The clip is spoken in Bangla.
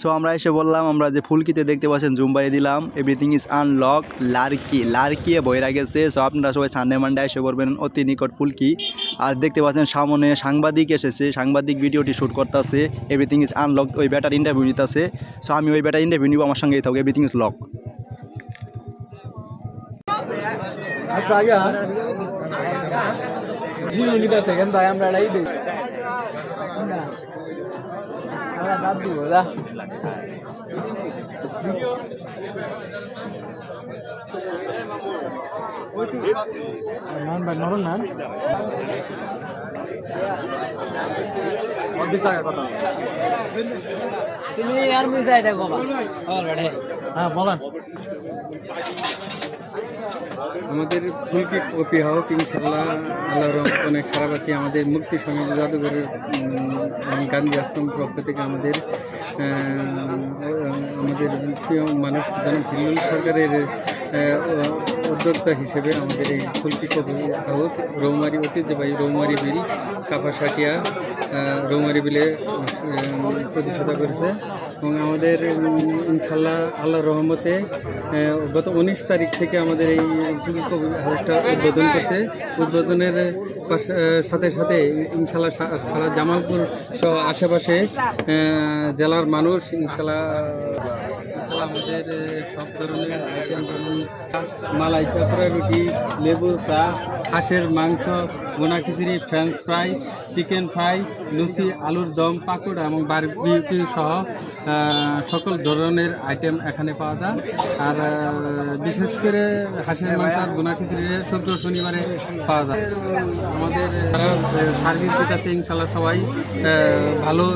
সো আমরা এসে বললাম, আমরা যে ফুলকিতে দেখতে পাচ্ছেন জুম বাড়িয়ে দিলাম। এভরিথিং ইজ আনলক লার্কি লার্কিয়ে বইরা গেছে। সো আপনারা সবাই সানডে মানডে এসে করবেন অতি নিকট ফুলকি। আর দেখতে পাচ্ছেন, সামনে সাংবাদিক এসেছে। সাংবাদিক ভিডিওটি শ্যুট করতেছে। এভরিথিং ইজ আনলক ওই ব্যাটার ইন্টারভিউ নিতেছে। সো আমি ওই ব্যাটার ইন্টারভিউ নিব, আমার সঙ্গেই থাকব এভরিথিং ইজ লক আচ্ছা আমরা নান ভাই নরম নান অর্ধেক টাকা কথা তুমি আর বুঝাই দেখো হ্যাঁ বলেন। আমাদের ফুলকি কপি হোক ইনশাল্লাহ আল্লাহ খারাপ আছে আমাদের মুক্তি সমাজ জাদুঘরের গান্ধী আশ্রম পক্ষ থেকে আমাদের আমাদের প্রিয় মানুষ হিল্লুল সরকারের উদ্যোক্তা হিসেবে আমাদের এই ফুলকি কপি হাউস রৌমারি ঐতিহ্যবাহী রৌমারি বিল কাপাসাটিয়া রৌমারি বিলে আহ, প্রতিষ্ঠাতা করেছে। এবং আমাদের ইনশাল্লাহ আল্লাহ রহমতে গত উনিশ তারিখ থেকে আমাদের এই হাউসটা উদ্বোধন করতে, উদ্বোধনের সাথে সাথে ইনশাল্লাহ সারা জামালপুর সহ আশেপাশে জেলার মানুষ ইনশাল্লাহ আমাদের সব ধরনের আইটেম মালাই চাপড়া রুটি, লেবু চা হাঁসের মাংস বোনা khichuri french fry chicken fry luchi, আলুর দম পাকোড়া এবং বারবিকিউ সহ সকল ধরনের আইটেম এখানে পাওয়া যায়। আর বিশেষ করে হাঁসের মাংস আর বোনা খিচুড়ি শুক্র শনিবারে পাওয়া যায়। আমাদের সার্ভিস দিতে ইনশাল্লাহ সবাই ভালো